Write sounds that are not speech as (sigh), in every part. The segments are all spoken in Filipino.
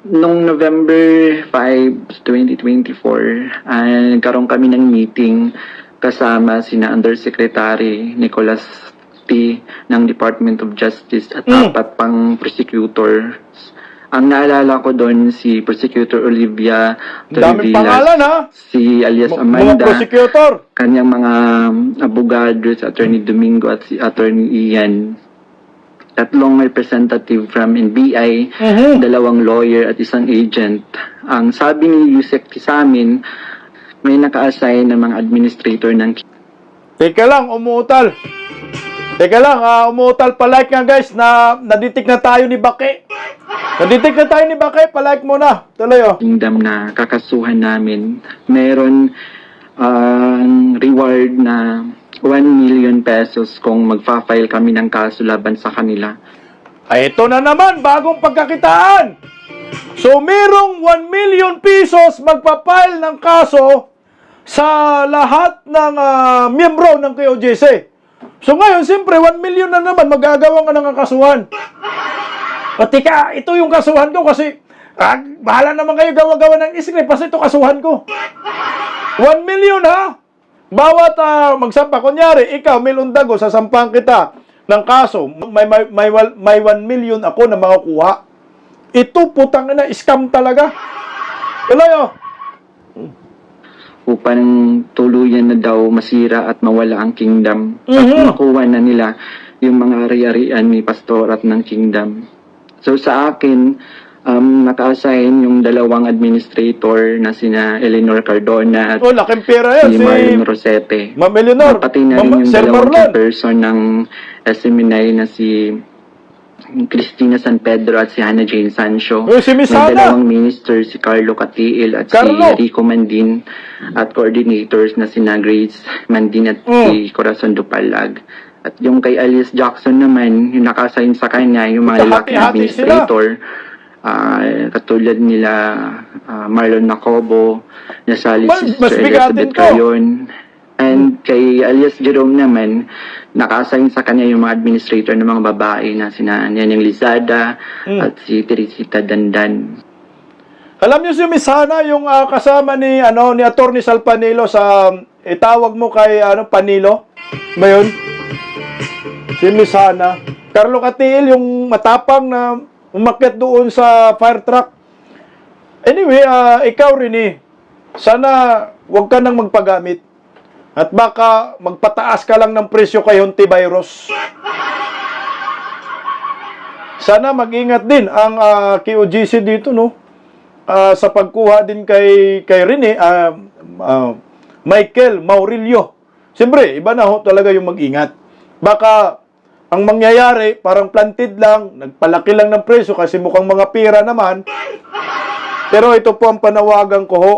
Nung November 5, 2024, ah, nagkaroon kami ng meeting kasama sina Undersecretary Nicholas T. ng Department of Justice at Mm. apat pang prosecutor. Ang naalala ko doon si Prosecutor Olivia daming pangalan ha. si alias mga Amanda, prosecutor. kanyang mga abogado si Attorney Domingo at si Attorney Ian. Tatlong representative from NBI, Mhm. dalawang lawyer at isang agent. Ang sabi ni Yusek sa amin, may naka-assign ng mga administrator ng Teka lang, umuutal. Teka lang, ah, umuutal. Palike nga guys, na naditik na tayo ni Bake. Naditik na tayo ni Bake, palike muna. Tuloy oh. kingdom na kakasuhan namin. Meron ang reward na 1 million pesos kung magfa-file kami ng kaso laban sa kanila. Ay, ito na naman, bagong pagkakitaan. So, merong 1 million pesos magpapile ng kaso sa lahat ng ah, miyembro ng KOJC. So, ngayon, siyempre, 1 million na naman, magagawa ka ng kasuhan. O, tika, ito yung kasuhan ko kasi, ah, bahala naman kayo gawa-gawa ng script kasi ito kasuhan ko. 1 million, ha? Bawat ah, magsampa, kunyari, ikaw, Milundago, sasampahan kita ng kaso, may, may, may, may 1 million ako na makukuha. Ito, putang na, scam talaga. Tuloy, oh. upang tuluyan na daw masira at mawala ang kingdom at Mhm. makuha na nila yung mga ari-arian ni pastor at ng kingdom. So sa akin, um, naka-assign yung dalawang administrator na sina Eleanor Cardona at Oh, laking pera yan. si Si Marion Rosete. Ma'am Eleanor. Pati na rin yung Sir dalawang Marlon. person ng SMNI na si Cristina San Pedro at si Hannah Jane Sancho. Oh, si Miss May dalawang minister, si Carlo Catiil at Carlo. si Rico Mandin at coordinators na si Grace Mandin at Mm. si Corazon Dupalag. At yung kay Alice Jackson naman, yung naka-assign sa kanya, yung mga lalaki sila. Ah, katulad nila ah, Marlon Nacobo, nasali Mas- si Sir Elizabeth to. Cayon, And kay alias Jerome naman, naka-assign sa kanya yung mga administrator ng mga babae na sina Nyanang Lizada Mm. at si Teresita Dandan. Alam niyo si Miss Hana, yung ah, kasama ni ano ni Attorney Sal Panilo sa itawag mo kay ano Panilo? Ba yun? Si Miss Hana. Carlo Catiil yung matapang na umakyat doon sa fire truck. Anyway, ah, ikaw rin eh. Sana wag ka nang magpagamit. At baka magpataas ka lang ng presyo kay Honti Virus. Sana mag-ingat din ang ah, KOGC dito, no? Ah, sa pagkuha din kay kay Rene, ah, ah, Michael Maurilio. Siyempre, iba na ho talaga yung mag-ingat. Baka ang mangyayari, parang planted lang, nagpalaki lang ng presyo kasi mukhang mga pira naman. Pero ito po ang panawagan ko ho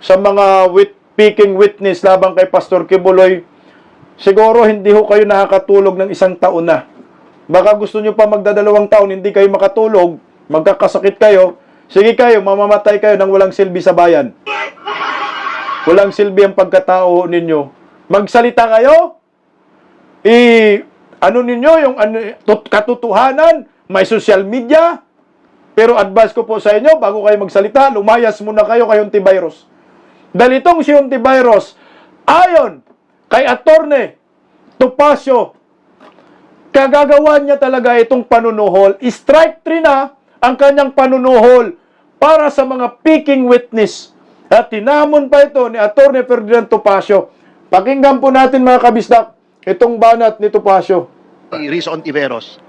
sa mga wit speaking witness labang kay Pastor Kibuloy. Siguro hindi ho kayo nakakatulog ng isang taon na. Baka gusto nyo pa magdadalawang taon, hindi kayo makatulog, magkakasakit kayo, sige kayo, mamamatay kayo nang walang silbi sa bayan. Walang silbi ang pagkatao ninyo. Magsalita kayo, i ano ninyo yung ano, katotohanan, may social media, pero advice ko po sa inyo, bago kayo magsalita, lumayas muna kayo kay Virus. Dahil itong si Virus, ayon kay Attorney Topacio, kagagawa niya talaga itong panunuhol. Strike 3 na ang kanyang panunuhol para sa mga picking witness. At tinamon pa ito ni Attorney Ferdinand Topacio. Pakinggan po natin mga kabisdak itong banat ni Topacio. ni Riz Ontiveros.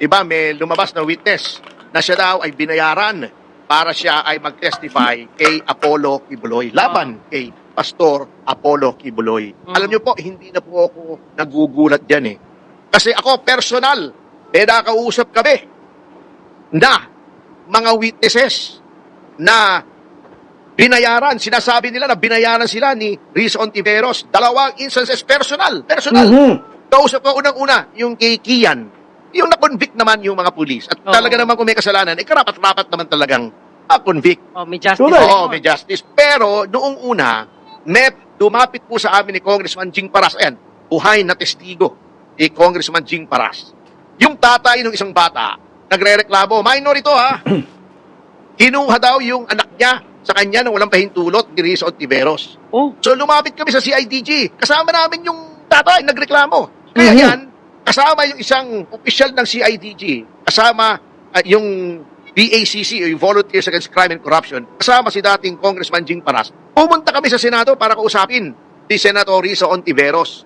Iba, may lumabas na witness na siya daw ay binayaran para siya ay mag-testify kay Apollo Kibuloy. Laban kay Pastor Apollo Kibuloy. Alam niyo po, hindi na po ako nagugulat dyan eh. Kasi ako, personal, eh nakausap kami na mga witnesses na binayaran, sinasabi nila na binayaran sila ni Riz Ontiveros. Dalawang instances, personal, personal. Mhm. Kausap ko unang-una, yung kay Kian. Yung na-convict naman yung mga pulis. At Oo. talaga naman kung may kasalanan, eh karapat-rapat naman talagang ma-convict. Oh, may justice. Tunay. Oo, may justice. Pero noong una, may dumapit po sa amin ni Congressman Jing Paras. Ayan, buhay na testigo ni Congressman Jing Paras. Yung tatay ng isang bata, nagre-reklamo, minor ito ha, (clears throat) kinuha daw yung anak niya sa kanya nang walang pahintulot ni Rizzo Ontiveros. Oh. So lumapit kami sa CIDG. Kasama namin yung tatay, nagreklamo. Kaya Mhm. yan, kasama yung isang opisyal ng CIDG, kasama ah, yung BACC, o yung Volunteers Against Crime and Corruption, kasama si dating Congressman Jing Paras. Pumunta kami sa Senado para kausapin si Senator Rizzo Ontiveros.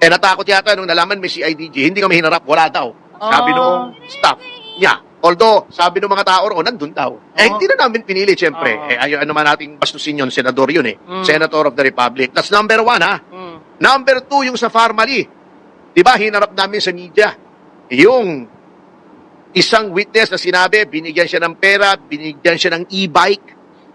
Eh natakot yata nung nalaman may CIDG, hindi kami hinarap, wala daw. Sabi Ah. noong staff niya. Although, sabi ng mga tao roon, nandun daw. Eh, hindi na namin pinili, siyempre. Ah. Eh, ayaw naman nating bastusin yun, senador yun eh. Mm. Senator of the Republic. That's number one, ha? Mm. Number two, yung sa Farmally. Di ba, hinarap namin sa media. Yung isang witness na sinabi, binigyan siya ng pera, binigyan siya ng e-bike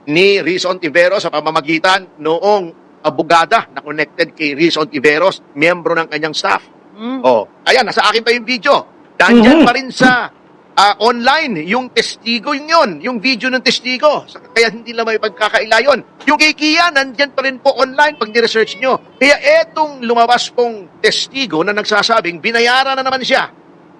ni Riz Ontiveros sa pamamagitan noong abogada na connected kay Riz Ontiveros, miyembro ng kanyang staff. Mm. Oh, ayan, nasa akin pa yung video. Nandyan Mhm. pa rin sa ah, online, yung testigo yun yun, yung video ng testigo. Sa- Kaya hindi lang may pagkakaila yun. Yung kay Kia, nandyan pa rin po online pag ni-research nyo. Kaya etong lumabas pong testigo na nagsasabing, binayaran na naman siya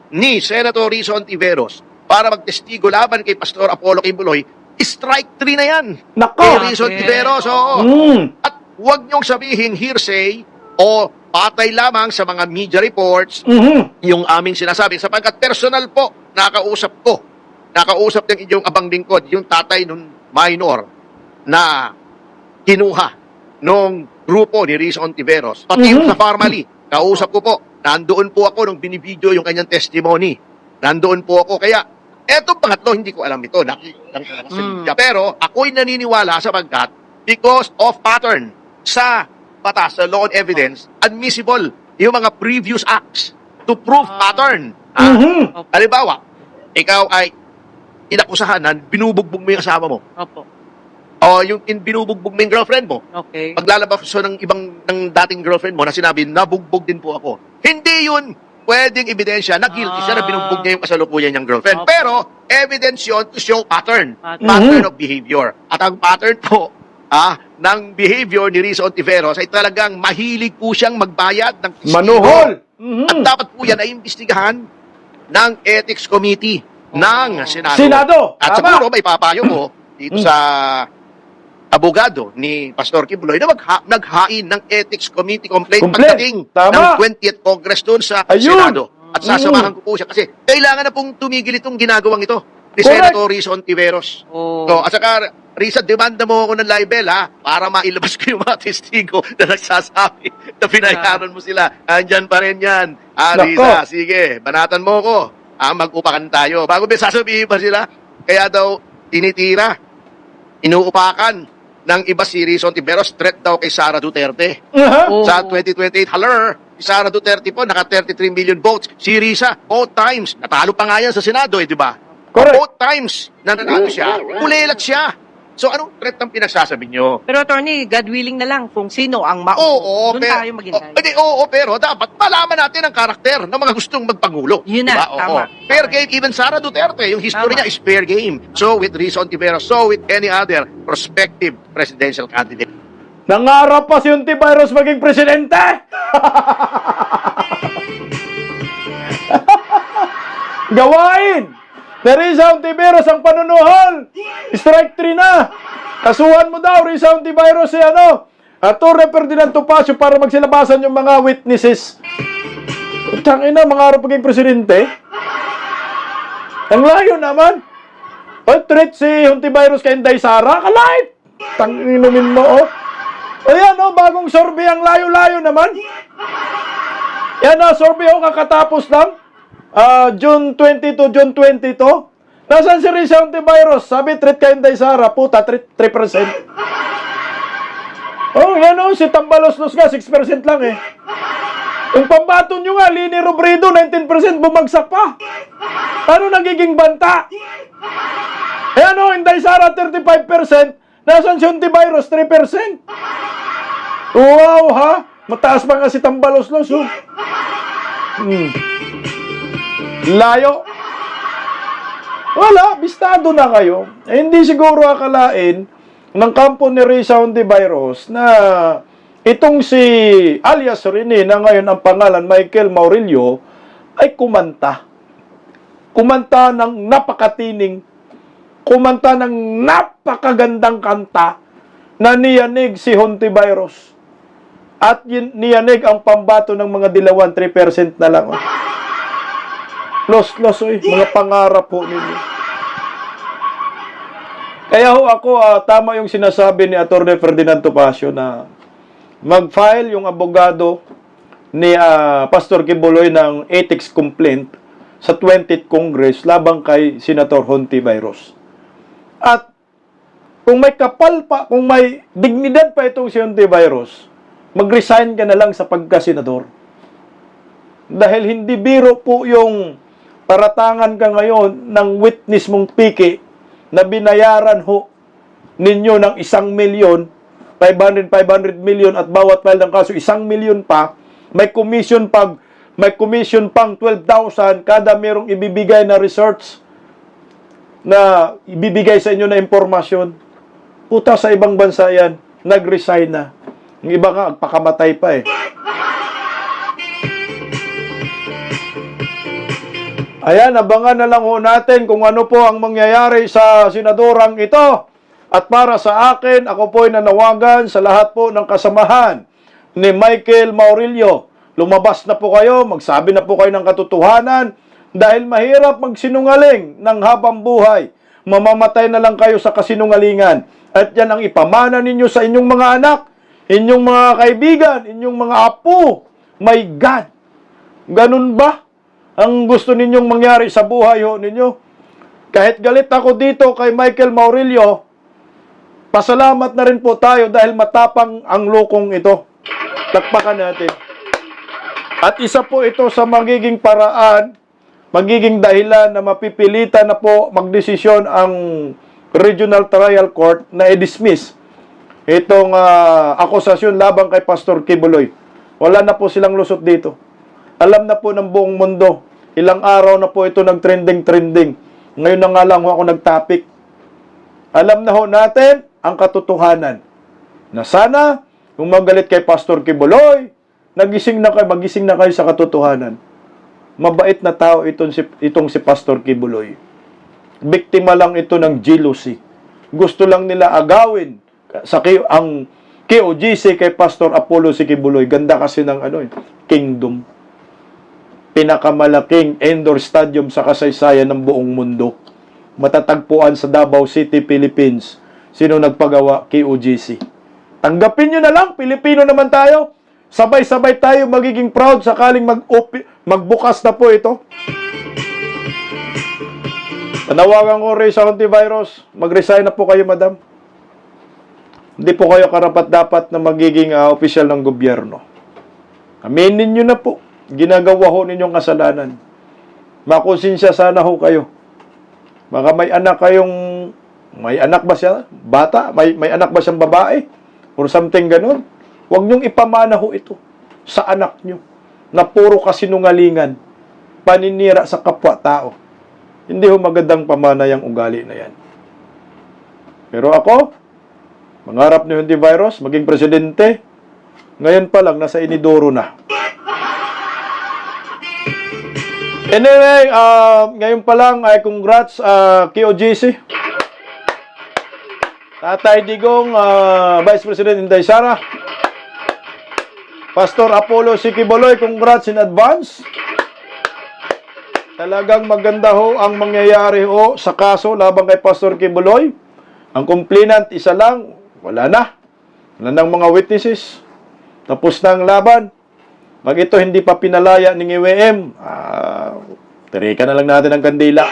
ni Senator Rizzo Ontiveros para magtestigo laban kay Pastor Apollo Kimbuloy, strike 3 na yan. Nako! Kay Rizzo Ontiveros, oo. Mm. At huwag niyong sabihin hearsay o patay lamang sa mga media reports Mhm. yung aming sinasabi. Sapagkat personal po, nakausap ko, nakausap ng inyong abang lingkod, yung tatay nung minor na kinuha nung grupo ni Rizzo Ontiveros. Pati Mhm. sa Farmally, kausap ko po, nandoon po ako nung binibideo yung kanyang testimony. Nandoon po ako. Kaya, etong pangatlo, hindi ko alam ito. Nakikita talaga sa Mm. media. Pero, ako'y naniniwala sapagkat because of pattern sa batas, sa law and evidence, admissible yung mga previous acts to prove Ah. pattern. Ah, Mhm. Halimbawa, ikaw ay inakusahanan, binubugbog mo yung asawa mo. Opo. O yung in, binubugbog mo yung girlfriend mo. Okay. Paglalabas so ng ibang ng dating girlfriend mo na sinabi, nabugbog din po ako. Hindi yun pwedeng ebidensya na guilty siya na Ah. binugbog niya yung kasalukuyan niyang girlfriend. Okay. Pero, evidence yun to show pattern. Pattern. Pattern of behavior. At ang pattern po, ah, ng behavior ni Rizzo Ontiveros ay talagang mahilig po siyang magbayad ng. Manuhol! Mhm. At dapat po yan ay imbestigahan ng Ethics Committee ng Senado. Senado! At Tama. siguro may papayo ko dito Mm. sa abogado ni Pastor Kibuloy na magha- naghain ng Ethics Committee complaint, Complaint. pagdating Tama. ng 20th Congress doon sa Ayun. Senado. At sasamahan Mm. ko po siya kasi kailangan na pong tumigil itong ginagawang ito ni Correct. Senator Rizzo Ontiveros. Oh. So, at saka, Risa, demanda mo ako ng libel, ha? Para mailabas ko yung mga testigo na nagsasabi na pinayaran mo sila. Andyan pa rin yan. Ah, Nako. Risa, sige, banatan mo ko. Ah, mag-upakan tayo. Bago may sasabihin pa sila, kaya daw tinitira, inuupakan ng iba si Rizzo Ontiveros, threat daw kay Sara Duterte. Aha. Oh. Sa 2028, haler, si Sara Duterte po, naka 33 million votes. Si Risa, both times, natalo pa nga yan sa Senado, eh, di ba? Correct. Both times na nanalo siya, kulelat siya. So, anong threat ang pinagsasabi nyo? Pero attorney, God willing na lang kung sino ang maupo. Oo, Doon pero, tayo maghintay. Oh, hindi, oo, pero dapat malaman natin ang karakter ng mga gustong magpangulo. Yun na, Diba? Oo. tama. Fair Tama. game, even Sara Duterte, yung history Tama. niya is fair game. So with Rizzo Ontiveros, so with any other prospective presidential candidate. Nangarap pa si Untivirus maging presidente! (laughs) Gawain! Teresa Untiveros ang panunuhol! Strike 3 na! Kasuhan mo daw, Risa Untiveros si ano? Attorney Ferdinand Topacio para magsilabasan yung mga witnesses. Tangin na, mangarap maging presidente? Ang layo naman! O, treat si Huntivirus kay Inday Sara, kalait! Tanginumin mo, oh! Ayan, oh, bagong survey ang layo-layo naman. Yan na, survey oh, kakatapos lang. Ah, June 22, June 22. Nasaan si Risa Antivirus? Sabi, treat kay Inday Sara. Puta, 3%. 3%. Oh, yan oh, si Tambalos-los nga, 6% lang eh. Yung pambato nyo nga, Lini Robredo, 19% bumagsak pa. Ano nagiging banta? Ayan o, Inday Sara 35%, nasan si Antivirus 3%? Wow ha, mataas pa nga si Tambalos-los oh. Hmm. Layo. Wala, bistado na kayo. Eh, hindi siguro akalain ng kampo ni Risa Ontivirus na itong si alias Rene na ngayon ang pangalan Michael Maurilio ay kumanta. Kumanta ng napakatining kumanta ng napakagandang kanta na niyanig si Hontivirus. At yun, niyanig ang pambato ng mga dilawan, 3% na lang. oh. Los-los, oy, mga pangarap po ninyo. Kaya ho ako, ah, tama yung sinasabi ni Atty. Ferdinand Topacio na mag-file yung abogado ni ah, Pastor Kibuloy ng ethics complaint sa 20th Congress labang kay Senator Hontivirus. At kung may kapal pa, kung may dignidad pa itong si Hontivirus, mag-resign ka na lang sa pagka-senador. Dahil hindi biro po yung paratangan ka ngayon ng witness mong piki na binayaran ho ninyo ng isang milyon, 500, 500 million at bawat file ng kaso isang milyon pa, may commission pag may commission pang 12,000 kada merong ibibigay na research na ibibigay sa inyo na impormasyon. Puta sa ibang bansa yan, nag-resign na. Yung iba nga, pakamatay pa eh. Ayan, abangan na lang ho natin kung ano po ang mangyayari sa senadorang ito. At para sa akin, ako po ay nanawagan sa lahat po ng kasamahan ni Michael Maurilio. Lumabas na po kayo, magsabi na po kayo ng katotohanan dahil mahirap magsinungaling ng habang buhay. Mamamatay na lang kayo sa kasinungalingan. At yan ang ipamana ninyo sa inyong mga anak, inyong mga kaibigan, inyong mga apo. My God! Ganun ba? Ang gusto ninyong mangyari sa buhay ho ninyo. Kahit galit ako dito kay Michael Maurilio, pasalamat na rin po tayo dahil matapang ang lukong ito. Takpakan natin. At isa po ito sa magiging paraan, magiging dahilan na mapipilitan na po magdesisyon ang Regional Trial Court na i-dismiss itong ah, akusasyon labang kay Pastor Kibuloy. Wala na po silang lusot dito. Alam na po ng buong mundo. Ilang araw na po ito nag-trending-trending. Ngayon na nga lang ho ako nag-topic. Alam na ho natin ang katotohanan. Na sana, kung magalit kay Pastor Kibuloy, nagising na kayo, magising na kayo sa katotohanan. Mabait na tao itong si, itong si Pastor Kibuloy. Biktima lang ito ng jealousy. Gusto lang nila agawin sa ang KOGC kay Pastor Apollo si Kibuloy. Ganda kasi ng ano eh, kingdom pinakamalaking indoor stadium sa kasaysayan ng buong mundo. Matatagpuan sa Davao City, Philippines. Sino nagpagawa? KOGC. Tanggapin nyo na lang, Pilipino naman tayo. Sabay-sabay tayo magiging proud sakaling mag magbukas na po ito. Tanawagan ko rin sa antivirus. Mag-resign na po kayo, madam. Hindi po kayo karapat-dapat na magiging ah, opisyal ng gobyerno. Aminin nyo na po. Ginagawa ho ninyong kasalanan. Makonsensya sana ho kayo. Baka may anak kayong, may anak ba siya? Bata? May, may anak ba siyang babae? Or something ganun? Huwag niyong ipamana ho ito sa anak niyo na puro kasinungalingan, paninira sa kapwa-tao. Hindi ho magandang pamana yung ugali na yan. Pero ako, mangarap ni Hindi Virus, maging presidente, ngayon pa lang, nasa inidoro na. Anyway, uh, ngayon pa lang ay congrats uh, KOGC. Tatay Digong, uh, Vice President Inday Sara. Pastor Apollo Sikiboloy, congrats in advance. Talagang maganda ho ang mangyayari ho sa kaso labang kay Pastor Kibuloy. Ang complainant, isa lang, wala na. Wala nang mga witnesses. Tapos na ang laban. Pag ito hindi pa pinalaya ng IWM, ah, tirika na lang natin ang kandila.